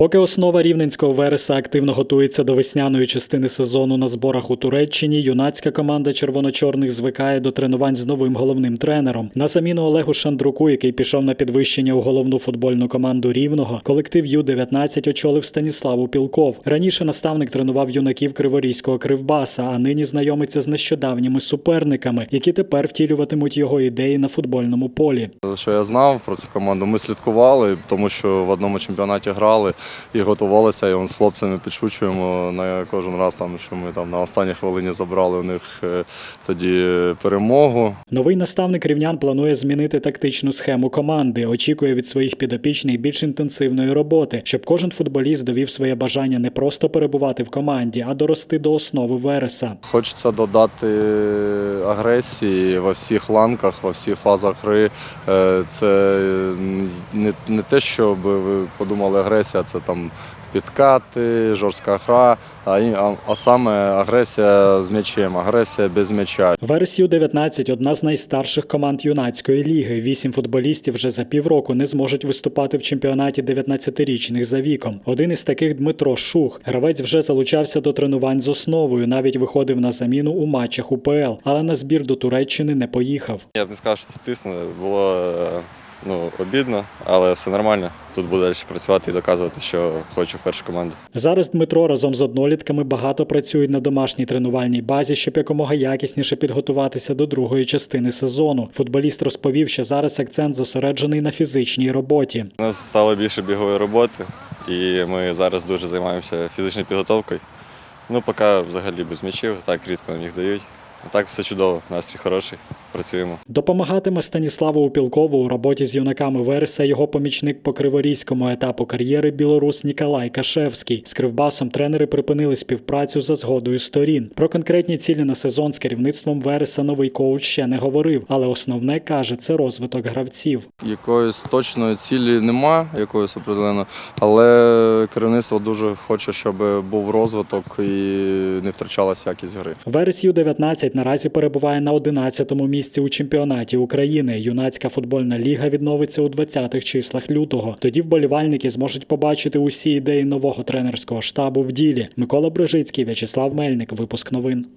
Поки основа рівненського вереса активно готується до весняної частини сезону на зборах у Туреччині, юнацька команда червоно-чорних звикає до тренувань з новим головним тренером. На заміну Олегу Шандруку, який пішов на підвищення у головну футбольну команду рівного, колектив Ю-19 очолив Станіслав Упілков. Раніше наставник тренував юнаків Криворізького Кривбаса, а нині знайомиться з нещодавніми суперниками, які тепер втілюватимуть його ідеї на футбольному полі. Що я знав про цю команду, ми слідкували, тому що в одному чемпіонаті грали і готувалися. І он з хлопцями підшучуємо на кожен раз, там, що ми там на останній хвилині забрали у них е, тоді перемогу. Новий наставник рівнян планує змінити тактичну схему команди. Очікує від своїх підопічних більш інтенсивної роботи, щоб кожен футболіст довів своє бажання не просто перебувати в команді, а дорости до основи Вереса. Хочеться додати агресії во всіх ланках, во всіх фазах гри. Е, Це не, не те, щоб ви подумали агресія, це там підкати, жорстка гра, а, а, а саме агресія з м'ячем, агресія без м'яча. Верес Ю-19 – одна з найстарших команд юнацької ліги. Вісім футболістів вже за півроку не зможуть виступати в чемпіонаті 19-річних за віком. Один із таких Дмитро Шух. Гравець вже залучався до тренувань з основою, навіть виходив на заміну у матчах УПЛ, але на збір до Туреччини не поїхав. Я б не сказав, що це тисне. Було е, ну, обідно, але все нормально. Тут буду далі працювати і доказувати, що хочу в першу команду. Зараз Дмитро разом з однолітками багато працюють на домашній тренувальній базі, щоб якомога якісніше підготуватися до другої частини сезону. Футболіст розповів, що зараз акцент зосереджений на фізичній роботі. У нас стало більше бігової роботи, і ми зараз дуже займаємося фізичною підготовкою. Ну, поки взагалі без м'ячів, так рідко нам їх дають. А так все чудово, настрій хороший, працюємо. Допомагатиме Станіславу Упілкову у роботі з юнаками Вереса його помічник по криворізькому етапу кар'єри білорус Ніколай Кашевський. З кривбасом тренери припинили співпрацю за згодою сторін. Про конкретні цілі на сезон з керівництвом Вереса новий коуч ще не говорив, але основне каже це розвиток гравців. Якоїсь точної цілі нема, якоїсь определено, але керівництво дуже хоче, щоб був розвиток і не втрачалася якість гри. Верес Ю-19 наразі перебуває на 11-му місці у чемпіонаті України. Юнацька футбольна ліга відновиться у 20-х числах лютого. Тоді вболівальники зможуть побачити усі ідеї нового тренерського штабу в ділі. Микола Брижицький, В'ячеслав Мельник. Випуск новин.